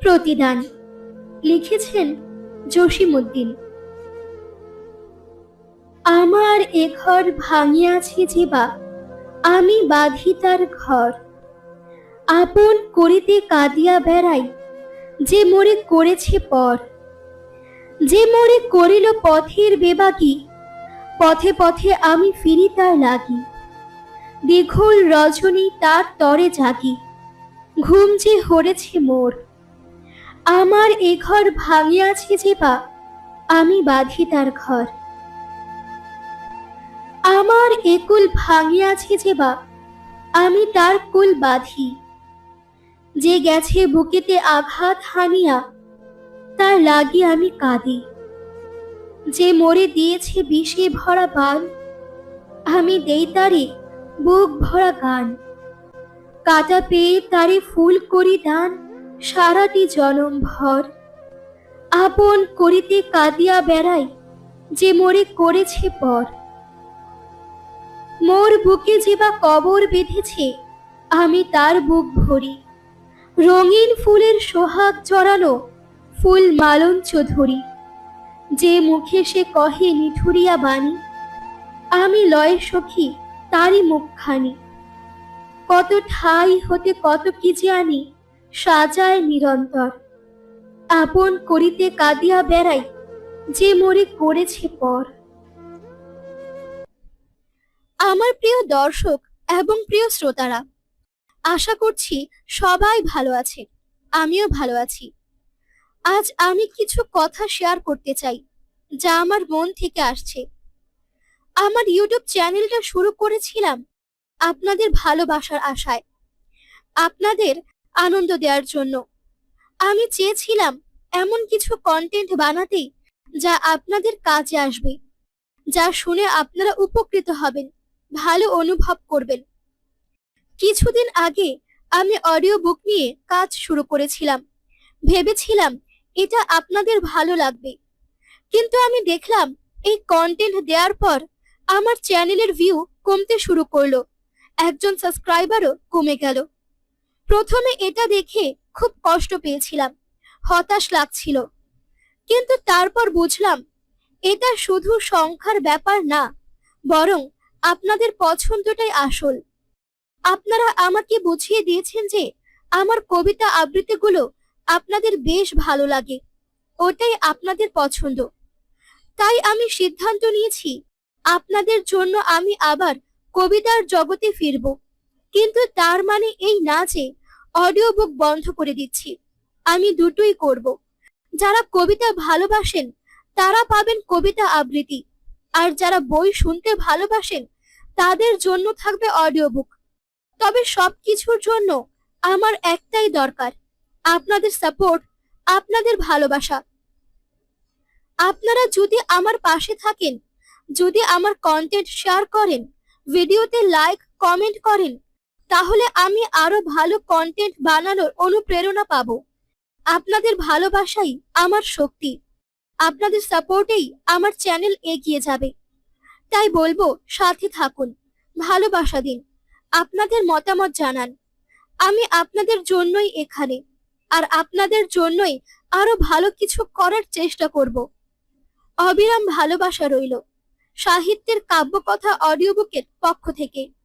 প্রতিদান। লিখেছেন জসিমউদ্দিন। আমার এ ঘর ভাঙিয়াছে যেবা আমি বাঁধি তার ঘর। আপন করিতে কাঁদিয়া বেড়াই, যে মোরে করেছে পর। যে মোরে করিল পথের বেবাকি, পথে পথে আমি ফিরি তার লাগি। দীঘল রজনী তার তরে জাগি, ঘুম যে হরেছে মোর। আমার এ ঘর ভাঙিয়াছে যে বা আমি বাঁধি তার ঘর। আমার একুল ভাঙিয়াছে যে বা আমি তার কুল বাঁধি। যে গেছে বুকেতে আঘাত হানিয়া, তার লাগি আমি কাঁদি। যে মরে দিয়েছে বিষে ভরা বান, আমি দেই তারে বুক ভরা গান। কাটা পেয়ে তারে ফুল করি দান সারাটি জনম ভর। আপন করিতে কাঁদিয়া বেড়াই যে মোরে করেছে পর। মোর বুকে যে বা কবর বেঁধেছে, আমি তার বুক ভরি। রঙিন ফুলের সোহাগ জড়ানো ফুল মালঞ্চ ধরি। যে মুখে সে কহে নিঠুরিয়া বাণী, আমি লয় সখী তারই মুখখানি। কত ঠাই হতে কত কি জানি সাজায় নিরন্তর। আপন করিতে কাঁদিয়া বেড়াই, যে মোরে করেছে পর। আমার প্রিয় দর্শক এবং প্রিয় শ্রোতারা, আশা করছি সবাই ভালো আছে আমিও ভালো আছি। আজ আমি কিছু কথা শেয়ার করতে চাই, যা আমার মন থেকে আসছে। আমার ইউটিউব চ্যানেলটা শুরু করেছিলাম আপনাদের ভালোবাসার আশায়। আপনাদের আনন্দ দেওয়ার জন্য। আমি চেয়েছিলাম এমন কিছু কন্টেন্ট বানাতে যা আপনাদের কাজে আসবে, যা শুনে আপনারা উপকৃত হবেন, ভালো অনুভব করবেন। কিছুদিন আগে আমি অডিও বুক নিয়ে কাজ শুরু করেছিলাম। ভেবেছিলাম এটা আপনাদের ভালো লাগবে। কিন্তু আমি দেখলাম এই কন্টেন্ট দেওয়ার পর আমার চ্যানেলের ভিউ কমতে শুরু করল। একজন সাবস্ক্রাইবারও কমে গেল। প্রথমে এটা দেখে খুব কষ্ট পেয়েছিলাম, হতাশ লাগছিল। কিন্তু তারপর বুঝলাম, এটা শুধু সংখ্যার ব্যাপার না, বরং আপনাদের পছন্দটাই আসল। আপনারা আমাকে বুঝিয়ে দিয়েছেন যে আমার কবিতা আবৃত্তিগুলো আপনাদের বেশ ভালো লাগে, ওটাই আপনাদের পছন্দ। তাই আমি সিদ্ধান্ত নিয়েছি, আপনাদের জন্য আমি আবার কবিতার জগতে ফিরব। কিন্তু তার মানে এই না যে অডিও বুক বন্ধ করে দিচ্ছি। আমি দুটোই করব। যারা কবিতা ভালোবাসেন, তারা পাবেন কবিতা আবৃত্তি। আর যারা বই শুনতে ভালোবাসেন, তাদের জন্য থাকবে অডিও বুক তবে সবকিছুর জন্য আমার একটাই দরকার, আপনাদের সাপোর্ট আপনাদের ভালোবাসা। আপনারা যদি আমার পাশে থাকেন, যদি আমার কন্টেন্ট শেয়ার করেন ভিডিওতে লাইক কমেন্ট করেন তাহলে আমি আরও ভালো কন্টেন্ট বানানোর অনুপ্রেরণা পাবো। আপনাদের ভালোবাসাই আমার শক্তি। আপনাদের সাপোর্টেই আমার চ্যানেল এগিয়ে যাবে। তাই বলব, সাথে থাকুন। ভালোবাসা দিন। আপনাদের মতামত জানান। আমি আপনাদের জন্যই এখানে। আর আপনাদের জন্যই আরও ভালো কিছু করার চেষ্টা করব। অবিরাম ভালোবাসা রইল। সাহিত্যের কাব্যকথা অডিও বুকের পক্ষ থেকে।